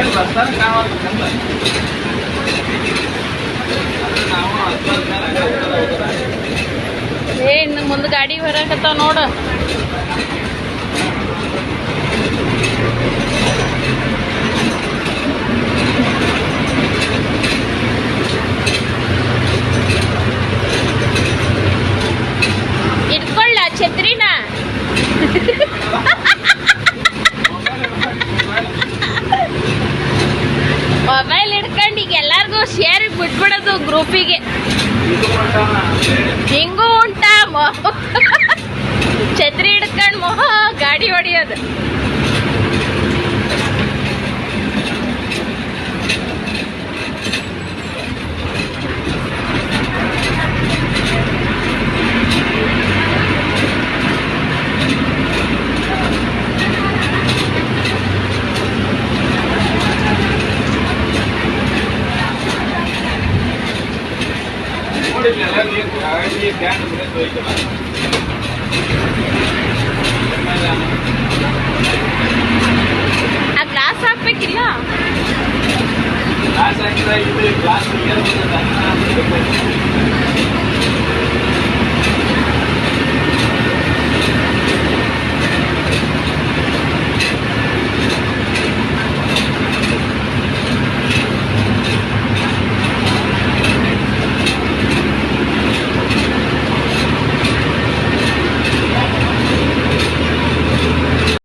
ಹೋಗೋದ ಹೋಗೋದ. ಏ ಇನ್ನು ಮುಂದೆ ಗಾಡಿ ಬರಕತ್ತಾವ ನೋಡು ಬಿಟ್ಬಿಡೋದು ಗ್ರೂಪಿಗೆ. ಹೆಂಗೂ ಉಂಟಾ ಮೊಹ. ಛತ್ರಿ ಹಿಡ್ಕೊಂಡು ಮೊಹ ಗಾಡಿ ಹೊಡಿಯೋದು. ಆ ಗ್ಲಾಸ್ ಹಾಕ್ಬೇಕಿಲ್ಲ ಗ್ಲಾಸ್ ಹಾಕಿದ್ರೆ ಇದು ಗ್ಲಾಸ್